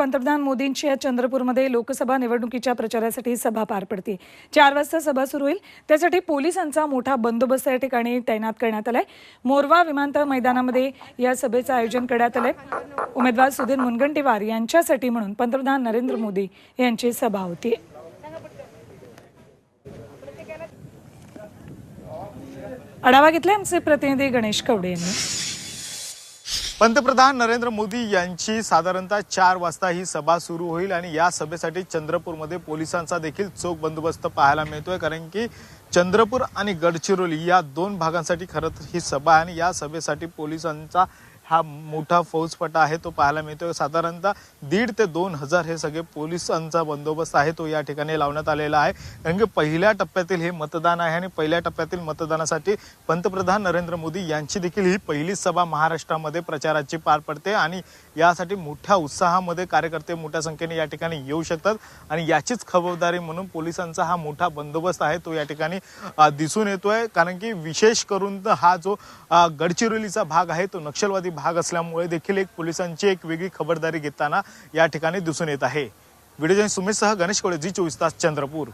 पंतप्रधान मोदींची आज चंद्रपूरमध्ये लोकसभा निवडणुकीच्या प्रचारासाठी सभा पार पडते. चार वाजता सभा सुरू होईल. त्यासाठी पोलिसांचा मोठा बंदोबस्त या ठिकाणी तैनात करण्यात आलाय. मोरवा विमानतळ मैदानामध्ये या सभेचं आयोजन करण्यात आलंय. उमेदवार सुधीर मुनगंटीवार यांच्यासाठी म्हणून पंतप्रधान नरेंद्र मोदी यांची सभा होती. आढावा घेतलाय आमचे प्रतिनिधी गणेश कवडे यांनी. पंतप्रधान नरेंद्र मोदी यांची साधारणतः चार वाजता ही सभा सुरू होईल आणि या सभेसाठी चंद्रपूरमध्ये पोलिसांचा देखील चोख बंदोबस्त पाहायला मिळतोय. कारण की चंद्रपूर आणि गडचिरोली या दोन भागांसाठी खरं तर ही सभा आहे आणि या सभेसाठी पोलिसांचा हा मोठा फौजफटा आहे तो पाहायला मिळतो साधारणतः दीड ते दोन हजार हे सगळे पोलिसांचा बंदोबस्त आहे तो या ठिकाणी लावण्यात आलेला आहे. कारण की पहिल्या टप्प्यातील हे मतदान आहे आणि पहिल्या टप्प्यातील मतदानासाठी पंतप्रधान नरेंद्र मोदी यांची देखील ही पहिली सभा महाराष्ट्रामध्ये प्रचाराची पार पडते आणि यासाठी मोठ्या उत्साहामध्ये कार्यकर्ते मोठ्या संख्येने या ठिकाणी येऊ शकतात. आणि याचीच खबरदारी म्हणून पोलिसांचा हा मोठा बंदोबस्त आहे तो या ठिकाणी दिसून येतोय. कारण की विशेष करून तर हा जो गडचिरोलीचा भाग आहे तो नक्षलवादी भाग असल्यामुळे देखील एक पोलिसांची एक वेगळी खबरदारी घेताना या ठिकाणी दिसून येत आहे. व्हिडिओ सुमेशसह गणेश कोळे जी चोवीस तास चंद्रपूर.